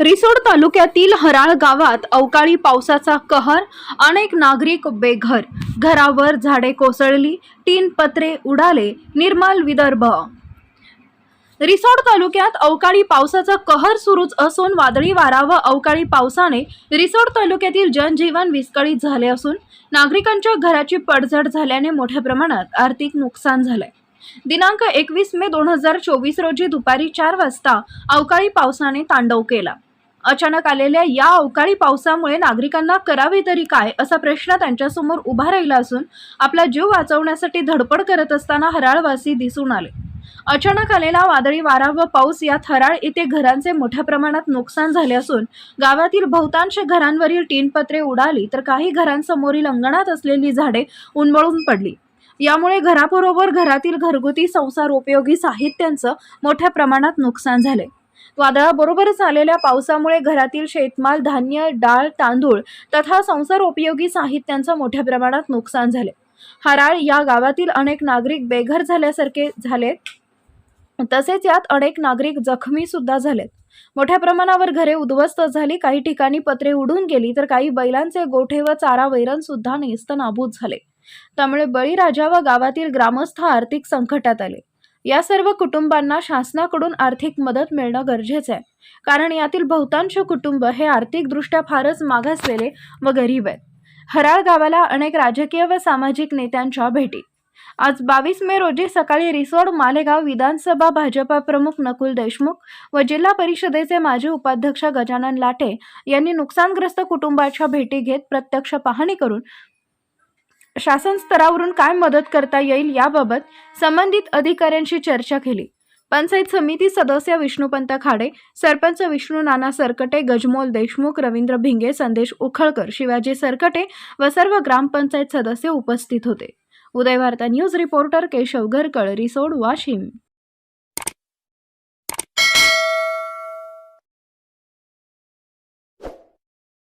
रिसोड तालुक्यातील हराळ गावात अवकाळी पावसाचा कहर अनेक नागरिक बेघर. घरावर झाडे कोसळली तीन पत्रे उडाले निर्मल विदर्भ. रिसोड तालुक्यात अवकाळी पावसाचा कहर सुरूच असून वादळी वारा व अवकाळी पावसाने रिसोड तालुक्यातील जनजीवन विस्कळीत झाले असून नागरिकांच्या घराची पडझड झाल्याने मोठ्या प्रमाणात आर्थिक नुकसान झालंय. दिनांक एकवीस मे दोन हजार चोवीस रोजी दुपारी चार वाजता अवकाळी पावसाने तांडव केला. अचानक आलेल्या या अवकाळी पावसामुळे नागरिकांना करावे तरी काय असा प्रश्न त्यांच्यासमोर उभा राहिला असून आपला जीव वाचवण्यासाठी धडपड करत असताना हराळवासी दिसून आले. अचानक आलेला वादळी वारा व पाऊस यात हराळ येथे घरांचे मोठ्या प्रमाणात नुकसान झाले असून गावातील बहुतांश घरांवरील टीनपत्रे उडाली तर काही घरांसमोरील अंगणात असलेली झाडे उन्मळून पडली. यामुळे घराबरोबर घरातील घरगुती संसार उपयोगी साहित्यांचं मोठ्या प्रमाणात नुकसान झाले. वादळाबरोबरच आलेल्या पावसामुळे घरातील शेतमाल धान्य डाळ तांदूळ तथा संसार उपयोगी साहित्यांचं मोठ्या प्रमाणात नुकसान झाले. हराळ या गावातील अनेक नागरिक बेघर झाल्यासारखे झाले. तसेच यात अनेक नागरिक जखमी सुद्धा झालेत. मोठ्या प्रमाणावर घरे उद्ध्वस्त झाली काही ठिकाणी पत्रे उडून गेली तर काही बैलांचे गोठे व चारा वैरण सुद्धा नेस्त नाबूद झाले. त्यामुळे बळीराजा व गावातील ग्रामस्थ आर्थिक संकटात आले. या सर्व कुटुंबांना शासनाकडून आर्थिक मदत मिळणं गरजेचं आहे. कारण यातील बहुतांश कुटुंब हे आर्थिकदृष्ट्या फारच मागासलेले व गरीब आहेत. हराळ गावाला अनेक राजकीय व सामाजिक नेत्यांच्या भेटी. आज बावीस मे रोजी सकाळी रिसोड मालेगाव विधानसभा भाजपा प्रमुख नकुल देशमुख व जिल्हा परिषदेचे माजी उपाध्यक्ष गजानन लाटे यांनी नुकसानग्रस्त कुटुंबाच्या भेटी घेत प्रत्यक्ष पाहणी करून शासन स्तरावरून काय मदत करता येईल याबाबत संबंधित अधिकाऱ्यांशी चर्चा केली. पंचायत समिती सदस्य विष्णुपंत खाडे सरपंच विष्णू नाना सरकटे गजमोल देशमुख रवींद्र भिंगे संदेश उखळकर शिवाजी सरकटे व सर्व ग्रामपंचायत सदस्य उपस्थित होते. Udayvarta news reporter Keshav Gharkal Risod Washim.